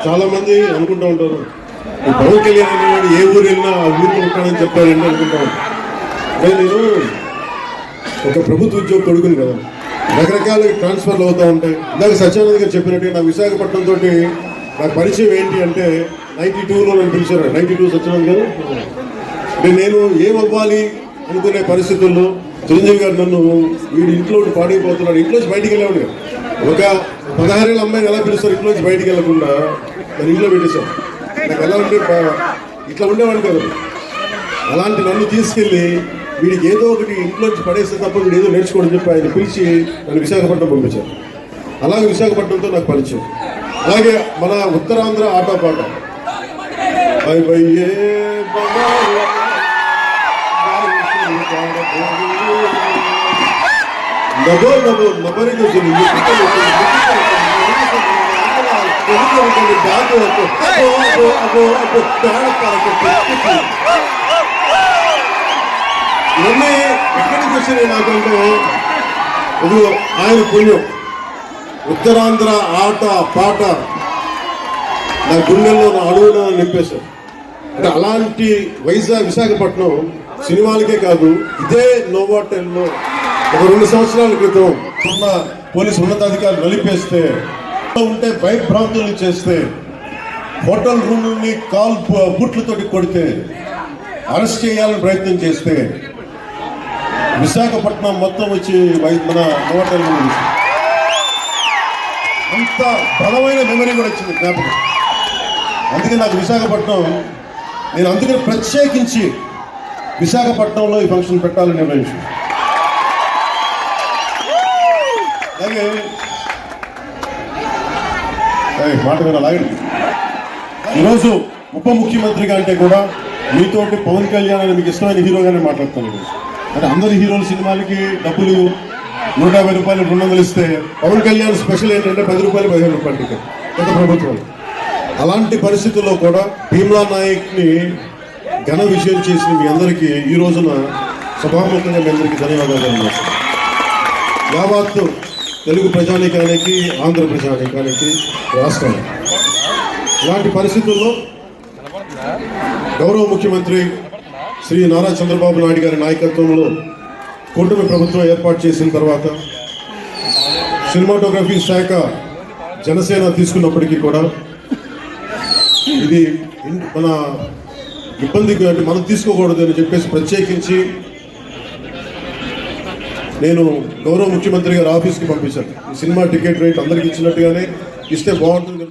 చాలా మంది అనుకుంటూ ఉంటారు పవన్ కళ్యాణ్ అనేవాడు ఏ ఊరు వెళ్ళినా ఆ ఊరిలో ఉంటాడని చెప్పారండి అనుకుంటా అనుకుంటాను నేను ఒక ప్రభుత్వ ఉద్యోగ కొడుకుని కదా రకరకాల ట్రాన్స్ఫర్లు అవుతూ ఉంటాయి. ఇందాక సత్యానంద్ గారు చెప్పినట్టు నా విశాఖపట్నం తోటి నా పరిచయం ఏంటి అంటే నైన్టీ టూలో నన్ను పిలిచారు. నైన్టీ టూ సత్యానంద్ గారు? అంటే నేను ఏమవ్వాలి అనుకునే పరిస్థితుల్లో చిరంజీవి గారు నన్ను వీడి ఇంట్లో పాడైపోతున్నాడు ఇంట్లోంచి బయటికి వెళ్ళేవాడు ఒక పదహారేళ్ళ అమ్మాయిని ఎలా పిలుస్తారు? ఇంట్లోంచి బయటికి వెళ్ళకుండా నన్ను ఇంట్లో పెట్టేశాం. నాకు ఎలా ఉంటే ఇట్లా ఉండేవాడు కదా. అలాంటి నన్ను తీసుకెళ్ళి వీడికి ఏదో ఒకటి ఇంట్లోంచి పడేస్తే తప్ప వీడు ఏదో నేర్చుకోవడం చెప్పి ఆయన పిలిచి నన్ను విశాఖపట్నం పంపించారు. అలాగే విశాఖపట్నంతో నాకు పరిచయం. అలాగే మన ఉత్తరాంధ్ర ఆటో పాట. బై బై ఏ బొమ్మ నభో నభో ఎక్కడి నుంచి నాకంటే ఇది ఆయన పుణ్యం ఉత్తరాంధ్ర ఆట పాట. నా గుండెల్లో నా అడుగున నింపేశారు. అంటే అలాంటి వైజాగ్ విశాఖపట్నం సినిమాలకే కాదు ఇదే నోవాటెల్లో ఒక రెండు సంవత్సరాల క్రితం ఉన్న పోలీసు ఉన్నతాధికారులు నలిపేస్తే ఉంటే భయభ్రాంతులు చేస్తే హోటల్ రూమ్ని కాల్ బుట్లతోటి కొడితే అరెస్ట్ చేయాలని ప్రయత్నం చేస్తే విశాఖపట్నం మొత్తం వచ్చి మన హోటల్ రూమ్ అంత బలమైన మెమరీ కూడా వచ్చింది జ్ఞాపకం. అందుకే నాకు విశాఖపట్నం నేను అందుకని ప్రత్యేకించి విశాఖపట్నంలో ఈ ఫంక్షన్ పెట్టాలని నిర్ణయించాను అలాగే మాట కూడా లాగండి. ఈరోజు ఉప ముఖ్యమంత్రిగా అంటే కూడా మీతోటి పవన్ కళ్యాణ్ అని మీకు ఇష్టమైన హీరోగానే మాట్లాడుతాను అంటే అందరి హీరోల సినిమాలకి డబ్బులు నూట యాభై రూపాయలు రెండు వందలు ఇస్తే పవన్ కళ్యాణ్ స్పెషల్ ఏంటంటే పది రూపాయలు పదిహేను రూపాయలు టికెట్ గత ప్రభుత్వం. అలాంటి పరిస్థితుల్లో కూడా భీమ్లా నాయక్ని ఘన విజయం చేసిన మీ అందరికీ ఈ రోజున సభాముఖంగా మీ అందరికీ ధన్యవాదాలు తెలియజేస్తున్నాను యావత్తు తెలుగు ప్రజానీకానికి ఆంధ్ర ప్రజానీకానికి రాష్ట్రం. ఇలాంటి పరిస్థితుల్లో గౌరవ ముఖ్యమంత్రి శ్రీ నారా చంద్రబాబు నాయుడు గారి నాయకత్వంలో కూటమి ప్రభుత్వం ఏర్పాటు చేసిన తర్వాత సినిమాటోగ్రఫీ శాఖ జనసేన తీసుకున్నప్పటికీ కూడా ఇది మన ఇబ్బంది మనం తీసుకోకూడదు అని చెప్పేసి ప్రత్యేకించి నేను గౌరవ ముఖ్యమంత్రి గారి ఆఫీస్కి పంపించాను. ఈ సినిమా టికెట్ రేట్ అందరికి ఇచ్చినట్టుగానే ఇస్తే బాగుంటుంది.